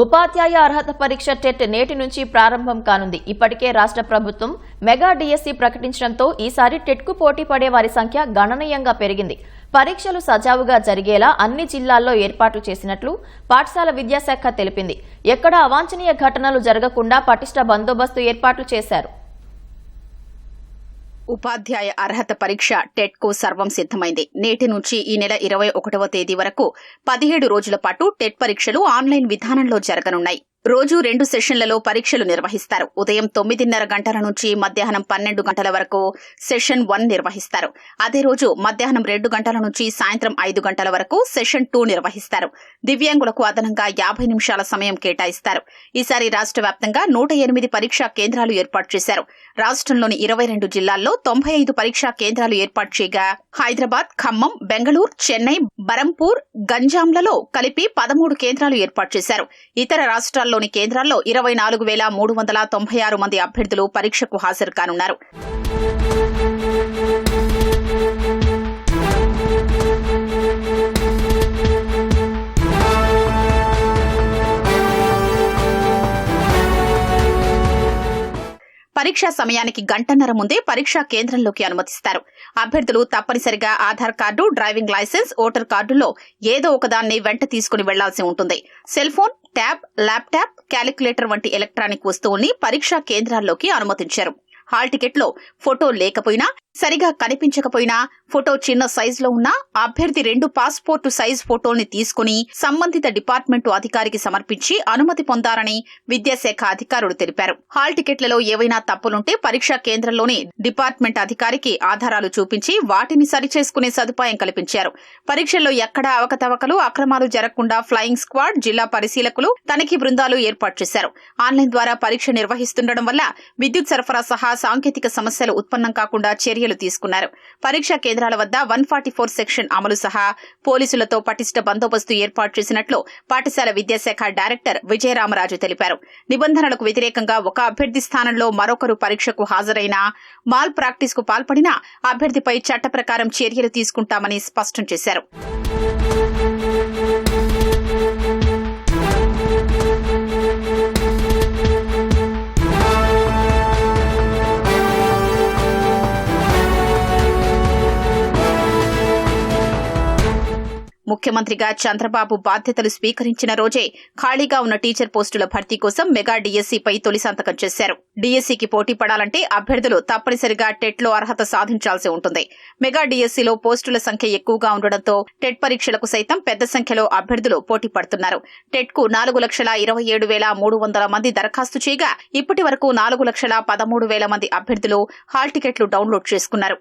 ఉపాధ్యాయ అర్హత పరీక్ష టెట్ నేటి నుంచి ప్రారంభం కానుంది. ఇప్పటికే రాష్ట్ర ప్రభుత్వం మెగా డిఎస్సి ప్రకటించడంతో ఈసారి టెట్కు పోటీ పడే వారి సంఖ్య గణనీయంగా పెరిగింది. పరీక్షలు సజావుగా జరిగేలా అన్ని జిల్లాల్లో ఏర్పాట్లు చేసినట్లు పాఠశాల విద్యాశాఖ తెలిపింది. ఎక్కడా అవాంఛనీయ ఘటనలు జరగకుండా పటిష్ట బందోబస్తు ఏర్పాట్లు చేశారు. ఉపాధ్యాయ అర్హత పరీక్ష టెట్కు సర్వం సిద్దమైంది నేటి నుంచి ఈ నెల ఇరవై ఒకటవ తేదీ వరకు పదిహేడు రోజుల పాటు టెట్ పరీక్షలు ఆన్లైన్ విధానంలో జరగనున్నాయి. రోజు రెండు సెషన్లలో పరీక్షలు నిర్వహిస్తారు. ఉదయం తొమ్మిదిన్నర గంటల నుంచి మధ్యాహ్నం పన్నెండు గంటల వరకు సెషన్ వన్ నిర్వహిస్తారు. అదే రోజు మధ్యాహ్నం రెండు గంటల నుంచి సాయంత్రం ఐదు గంటల వరకు సెషన్ టూ నిర్వహిస్తారు. దివ్యాంగులకు అదనంగా యాభై నిమిషాల సమయం కేటాయిస్తారు. ఈసారి రాష్ట్ర వ్యాప్తంగా నూట ఎనిమిది పరీక్షా కేంద్రాలు ఏర్పాటు చేశారు. రాష్ట్రంలోని ఇరవై రెండు జిల్లాల్లో తొంభై ఐదు పరీక్షా కేంద్రాలు ఏర్పాటు చేయగా హైదరాబాద్ ఖమ్మం బెంగళూరు చెన్నై బరంపూర్ గంజాంలలో కలిపి పదమూడు కేంద్రాలు ఏర్పాటు చేశారు. ఇతర రాష్ట్రాల్లో రాష్ట్రాల్లోని కేంద్రాల్లో ఇరవై నాలుగు వేల మూడు వందల తొంభై ఆరు మంది అభ్యర్థులు పరీక్షకు హాజరు కానున్నారు. పరీక్షా సమయానికి గంటన్నర ముందే పరీక్షా కేంద్రంలోకి అనుమతిస్తారు. అభ్యర్థులు తప్పనిసరిగా Aadhaar card driving licence voter కార్డుల్లో ఏదో ఒకదాన్ని వెంట తీసుకుని వెళ్ళాల్సి ఉంటుంది. Cell phone tab laptop calculator వంటి ఎలక్ట్రానిక్ వస్తువుల్ని పరీక్షా కేంద్రాల్లోకి అనుమతించారు. హాల్ టికెట్లో ఫోటో లేకపోయినా సరిగా కనిపించకపోయినా ఫోటో చిన్న సైజులో ఉన్నా అభ్యర్థి రెండు పాస్పోర్టు సైజ్ ఫోటోల్ని తీసుకుని సంబంధిత డిపార్ట్మెంటు అధికారికి సమర్పించి అనుమతి పొందారని విద్యాశాఖ అధికారులు తెలిపారు. హాల్ టికెట్లలో ఏవైనా తప్పులుంటే పరీక్షా కేంద్రంలోని డిపార్ట్మెంట్ అధికారికి ఆధారాలు చూపించి వాటిని సరిచేసుకునే సదుపాయం కల్పించారు. పరీక్షల్లో ఎక్కడా అవకతవకలు అక్రమాలు జరగకుండా ఫ్లయింగ్ స్క్వాడ్ జిల్లా పరిశీలకులు తనిఖీ బృందాలు ఏర్పాటు చేశారు. ఆన్లైన్ ద్వారా పరీక్ష నిర్వహిస్తుండడం వల్ల విద్యుత్ సరఫరా సహా సాంకేతిక సమస్యలు ఉత్పన్నం కాకుండా చర్యలు తీసుకున్నారు. పరీక్షా కేంద్రాల వద్ద వన్ ఫార్టీ ఫోర్ సెక్షన్ అమలు సహా పోలీసులతో పటిష్ట బందోబస్తు ఏర్పాటు చేసినట్లు పాఠశాల విద్యాశాఖ డైరెక్టర్ విజయరామరాజు తెలిపారు. నిబంధనలకు వ్యతిరేకంగా ఒక అభ్యర్థి స్థానంలో మరొకరు పరీక్షకు హాజరైనా మాల్ ప్రాక్టీస్కు పాల్పడినా అభ్యర్థిపై చట్ట ప్రకారం చర్యలు తీసుకుంటామని స్పష్టం చేశారు. ముఖ్యమంత్రిగా చంద్రబాబు బాధ్యతలు స్వీకరించిన రోజే ఖాళీగా ఉన్న టీచర్ పోస్టుల భర్తీ కోసం మెగా డీఎస్సీపై తొలి సంతకం చేశారు. డీఎస్సీకి పోటీ పడాలంటే అభ్యర్థులు తప్పనిసరిగా టెట్లో అర్హత సాధించాల్సి ఉంటుంది. మెగా డీఎస్సీలో పోస్టుల సంఖ్య ఎక్కువగా ఉండడంతో టెట్ పరీక్షలకు సైతం పెద్ద సంఖ్యలో అభ్యర్థులు పోటీ పడుతున్నారు. టెట్కు నాలుగు లక్షల ఇరవై ఏడు వేల మూడు వందల మంది దరఖాస్తు చేయగా ఇప్పటి వరకు నాలుగు లక్షల పదమూడు వేల మంది అభ్యర్థులు హాల్ టికెట్లు డౌన్లోడ్ చేసుకున్నారు.